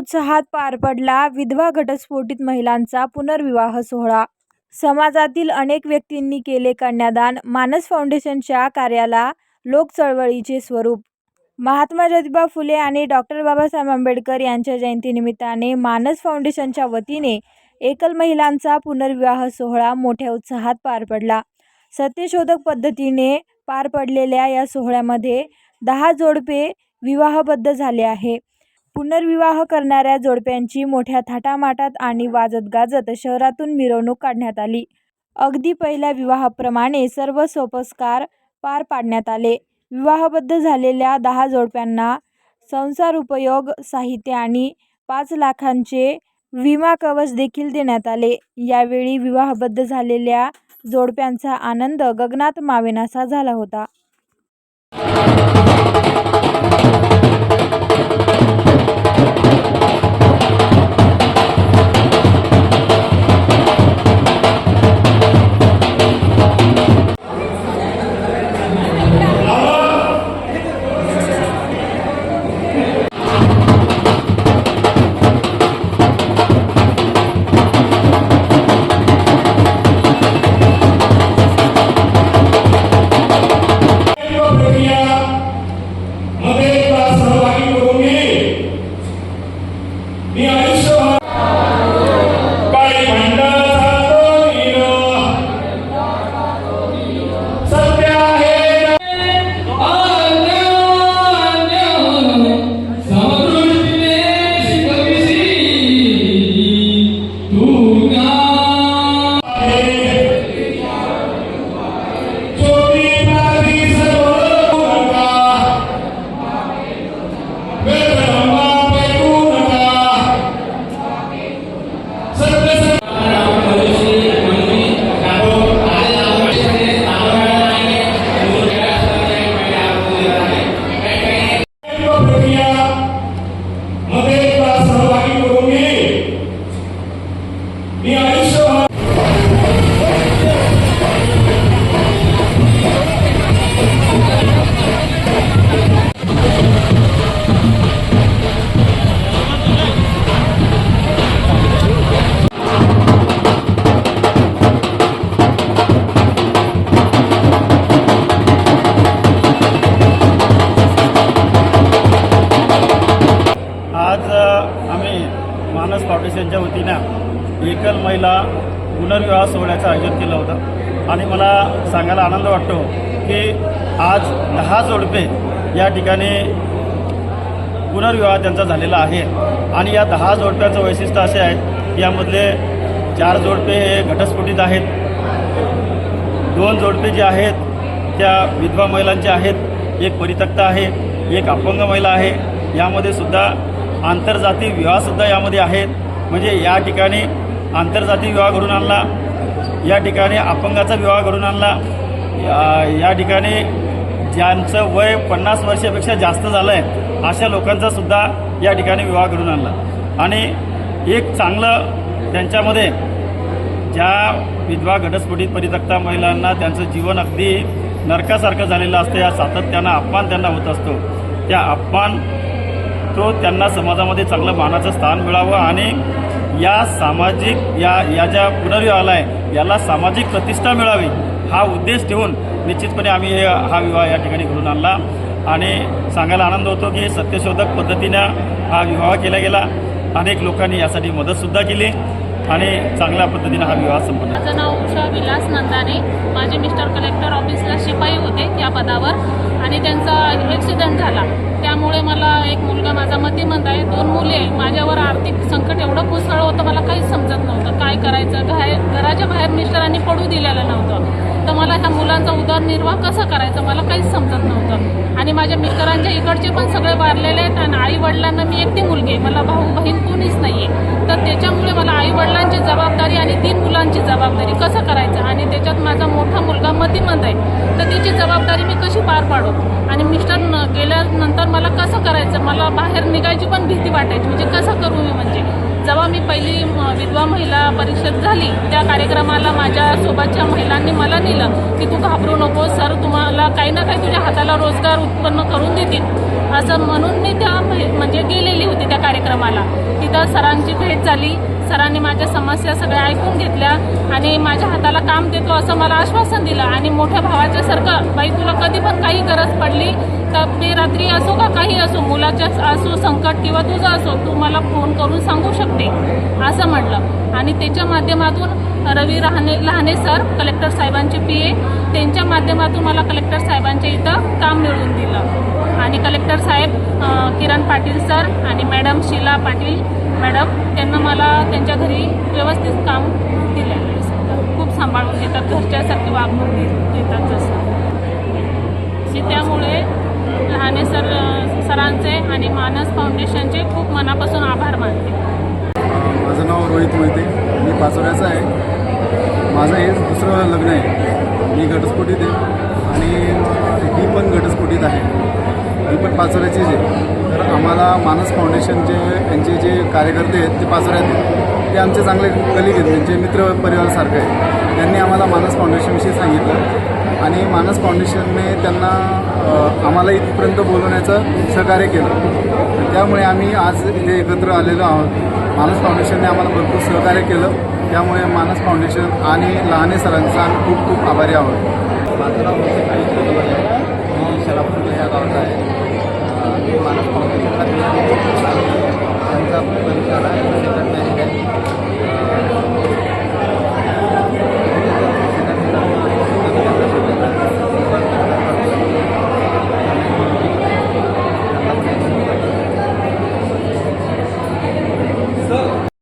उत्साहात पार पडला. विधवा घटस्फोटित महिलांचा पुनर्विवाह सोहळा. समाजातील अनेक व्यक्तींनी केले कन्यादान. मानस फाउंडेशनच्या कार्याला लोकचळवळीचे स्वरूप. महात्मा ज्योतिबा फुले आणि डॉक्टर बाबासाहेब आंबेडकर यांच्या जयंतीनिमित्ताने मानस फाउंडेशनच्या वतीने एकल महिलांचा पुनर्विवाह सोहळा मोठ्या उत्साहात पार पडला. सत्यशोधक पद्धतीने पार पडलेल्या या सोहळ्यामध्ये दहा जोडपे विवाहबद्ध झाले आहे. पुनर्विवाह करणाऱ्या जोडप्यांची मोठ्या थाटामाटात आणि वाजत गाजत शहरातून मिरवणूक काढण्यात आली. अगदी पहिल्या विवाहाप्रमाणे सर्व सोपस्कार पार पाडण्यात आले. विवाहबद्ध झालेल्या दहा जोडप्यांना संसार उपयोग साहित्य आणि पाच लाखांचे विमा कवच देखील देण्यात आले. यावेळी विवाहबद्ध झालेल्या जोडप्यांचा आनंद गगनात मावेनासा झाला होता. फाउंडेशनच्या वतीनं एकल महिला पुनर्विवाह सोहळ्याचं आयोजन केलं होतं. आणि मला सांगायला आनंद वाटतो की आज दहा जोडपे या ठिकाणी पुनर्विवाह त्यांचा झालेला आहे. आणि या दहा जोडप्यांचं वैशिष्ट्य असे आहे की यामधले चार जोडपे हे घटस्फोटित आहेत. दोन जोडपे जे आहेत त्या विधवा महिलांचे आहेत. एक परित्यक्ता आहे एक अपंग महिला आहे. यामध्ये सुद्धा आंतरजातीय विवाहसुद्धा यामध्ये आहेत. म्हणजे या ठिकाणी आंतरजातीय विवाह घडून आणला या ठिकाणी अपंगाचा विवाह घडून आणला या- या ठिकाणी ज्यांचं वय पन्नास वर्षापेक्षा जास्त झालं आहे अशा लोकांचा सुद्धा या ठिकाणी विवाह घडून आणला. आणि एक चांगलं त्यांच्यामध्ये ज्या विधवा घटस्फोटीत परितक्ता महिलांना त्यांचं जीवन अगदी नरकासारखं झालेलं असतं या सातत्यानं अपमान त्यांना होत असतो. त्या अपमान तो त्यांना समाजामध्ये चांगलं मानाचं स्थान मिळावं आणि या सामाजिक या या ज्या पुनर्विवाहाला आहे याला सामाजिक प्रतिष्ठा मिळावी हा उद्देश ठेवून निश्चितपणे आम्ही हे हा विवाह या ठिकाणी घडून आणला. आणि सांगायला आनंद होतो की सत्यशोधक पद्धतीनं हा विवाह केला गेला. अनेक लोकांनी यासाठी मदतसुद्धा केली. आणि चांगल्या पद्धतीने हा विवाह संपन्न माझं नाव उषा विलास नंदाने. माझे मिस्टर कलेक्टर ऑफिसला शिपाई होते त्या पदावर आणि त्यांचा ॲक्सिडेंट झाला. त्यामुळे मला एक मुलगा माझा मतिमंद आहे दोन मुले माझ्यावर आर्थिक संकट एवढं कोसळलं होतं मला काहीच समजत नव्हतं. काय करायचं? घर घराच्या बाहेर मिस्टरांनी पडू दिलेलं नव्हतं. तर मला ह्या मुलांचा उदरनिर्वाह कसं करायचं? मला काहीच समजत नव्हतं. आणि माझ्या मिस्टरांच्या इकडचे पण सगळे वारलेले आहेत आणि आई वडिलांना मी एकटी मुलगी आहे. मला भाऊ बहीण कोणीच नाही आहे तर त्याच्यामुळे मला आई वडिलांची जबाबदारी आणि तीन मुलांची जबाबदारी कसं करायचं? आणि त्याच्यात माझा मोठा मुलगा मतिमंद आहे. तर त्याची जबाबदारी मी कशी पार पाडू? आणि मिस्टर गेल्यानंतर मला कसं करायचं? मला बाहेर निघायची पण भीती वाटायची. म्हणजे कसं करू मी म्हणजे? जेव्हा मी पहिली म- विधवा महिला परिषद झाली त्या कार्यक्रमाला माझ्या सोबतच्या महिलांनी मला नेलं की तू घाबरू नको सर तुम्हाला काही ना काही तुझ्या हाताला रोजगार उत्पन्न करून देतील. असं म्हणून मी त्या म्ह- म्हणजे गेलेली होती त्या कार्यक्रमाला. तिथं सरांची भेट झाली. सरांनी माझ्या समस्या सगळ्या ऐकून घेतल्या आणि माझ्या हाताला काम देतो असं मला आश्वासन दिलं. आणि मोठ्या भावाच्या सारखं बाई तुला कधी पण काही गरज पडली तर मी रात्री असो का काही असो मुलाच्याच असो संकट किंवा तुझं असो तू मला फोन करून सांगू शकते असं म्हटलं. आणि त्याच्या माध्यमातून रवी राहणे लहाने सर कलेक्टर साहेबांचे पी ए त्यांच्या माध्यमातून मला कलेक्टर साहेबांच्या इथं काम मिळवून दिलं. आणि कलेक्टर साहेब किरण पाटील सर आणि मॅडम शीला पाटील मॅडम त्यांना मला त्यांच्या घरी व्यवस्थित काम दिलेलं आहे खूप सांभाळून घेतात घरच्यासारखी वागणूक देतात जसं. की त्यामुळे लहाने सर सरांचे आणि मानस फाउंडेशनचे खूप मनापासून आभार मानते. माझं नाव रोहित मोहिते. मी पाचोऱ्याचा आहे. माझं हे दुसरं लग्न आहे. मी घटस्फोटीत आहे आणि ही पण घटस्फोटीत आहे. पण पाचोऱ्याचीच आहे तर आम्हाला मानस फाउंडेशनचे यांचे जे कार्यकर्ते आहेत ते पाचोऱ्यात ते आमचे चांगले कलिग आहेत म्हणजे मित्र परिवारासारखे आहे त्यांनी आम्हाला मानस फाउंडेशनविषयी सांगितलं. आणि मानस फाउंडेशनने त्यांना आम्हाला इथपर्यंत बोलवण्याचं सहकार्य केलं. त्यामुळे आम्ही आज इथे एकत्र आलेलो आहोत. मानस फाउंडेशनने आम्हाला भरपूर सहकार्य केलं. त्यामुळे मानस फाउंडेशन आणि लहाने सरांचा आम्ही खूप खूप आभारी आहोत. शलापूर या गावात आहे मी मानस त्यांचा परिवार आहे आहे